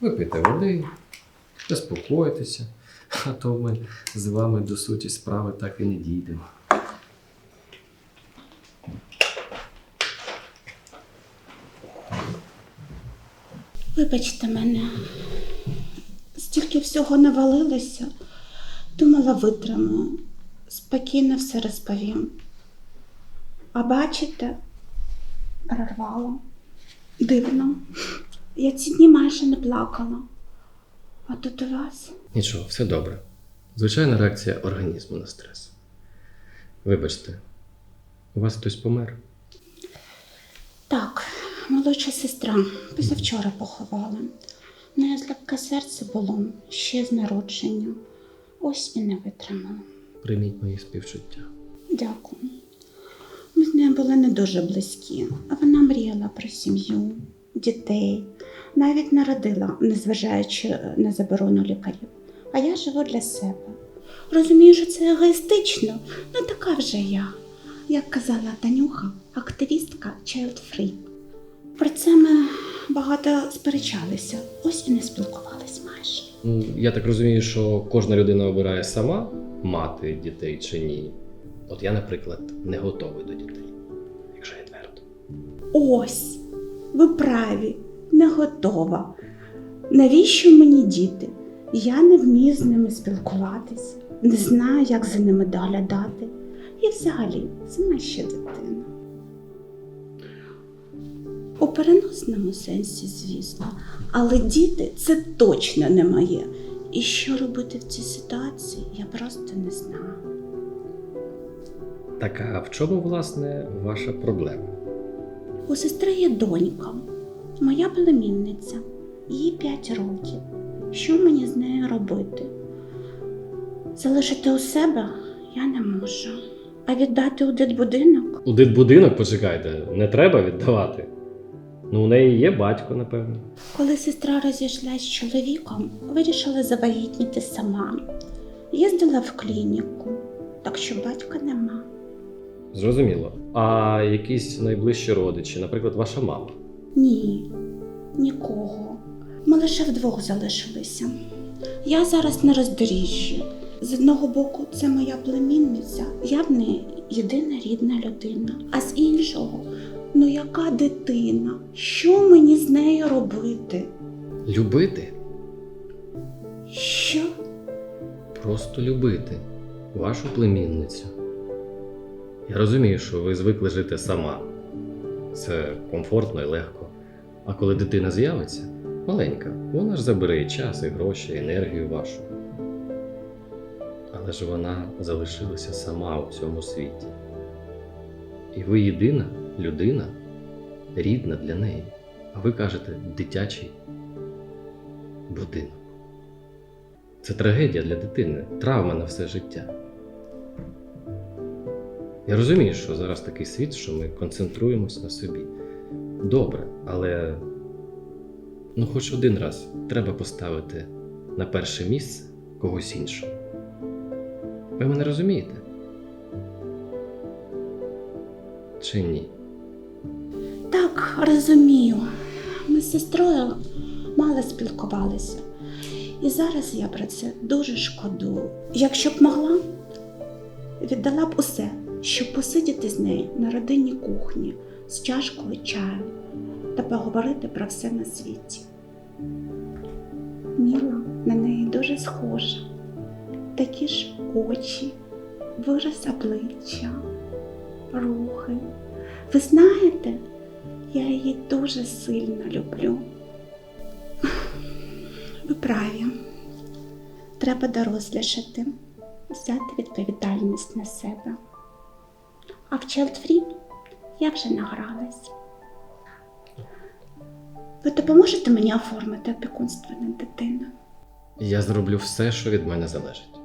Випийте води, заспокойтеся, а то ми з вами до суті справи так і не дійдемо. Вибачте мене, стільки всього навалилося, думала витримаю, спокійно все розповім. А бачите, прорвала. Дивно. Я ці дні майже не плакала. А тут у вас. Нічого, все добре. Звичайна реакція організму на стрес. Вибачте, у вас хтось помер? Так, молодша сестра позавчора поховала. У неї злегке серце було ще з народження. Ось і не витримала. Прийміть мої співчуття. Дякую. Ми з нею були не дуже близькі, а вона мріяла про сім'ю, дітей, навіть народила, незважаючи на заборону лікарів. А я живу для себе. Розумію, що це егоїстично, ну така вже я. Як казала Танюха, активістка Child Free. Про це ми багато сперечалися, ось і не спілкувались майже. Ну, я так розумію, що кожна людина обирає сама мати дітей чи ні. От я, наприклад, не готовий до дітей, якщо я твердо. Ось, ви праві, не готова. Навіщо мені діти? Я не вмію з ними спілкуватись, не знаю, як за ними доглядати. І взагалі, сама ще дитина. У переносному сенсі, звісно, але діти це точно не моє. І що робити в цій ситуації, я просто не знаю. Так, а в чому, власне, ваша проблема? У сестри є донька, моя племінниця, їй 5 років. Що мені з нею робити? Залишити у себе я не можу. А віддати у дитбудинок? У дитбудинок, почекайте, не треба віддавати. Ну, у неї є батько, напевно. Коли сестра розійшлась з чоловіком, вирішила завагітніти сама. Їздила в клініку, так що батька нема. Зрозуміло. А якісь найближчі родичі, наприклад, ваша мама. Ні, нікого. Ми лише вдвох залишилися. Я зараз на роздоріжжі. З одного боку, це моя племінниця, я в неї єдина рідна людина. А з іншого, ну яка дитина? Що мені з нею робити? Любити? Що? Просто любити вашу племінницю. Я розумію, що ви звикли жити сама. Це комфортно і легко. А коли дитина з'явиться, маленька, вона ж забере і час, і гроші, і енергію вашу. Але ж вона залишилася сама у цьому світі. І ви єдина людина, рідна для неї. А ви кажете дитячий будинок. Це трагедія для дитини, травма на все життя. Я розумію, що зараз такий світ, що ми концентруємось на собі. Добре, але ну хоч один раз треба поставити на перше місце когось іншого. Ви мене розумієте? Чи ні? Так, розумію. Ми з сестрою мало спілкувалися. І зараз я про це дуже шкодую. Якщо б могла, віддала б усе, щоб посидіти з нею на родинній кухні з чашкою чаю та поговорити про все на світі. Міла на неї дуже схожа. Такі ж очі, вираз обличчя, рухи. Ви знаєте, я її дуже сильно люблю. Ви праві. Треба дорослішати, взяти відповідальність на себе. А в Child я вже награлась. Ви допоможете мені оформити опікунство над дитиною? Я зроблю все, що від мене залежить.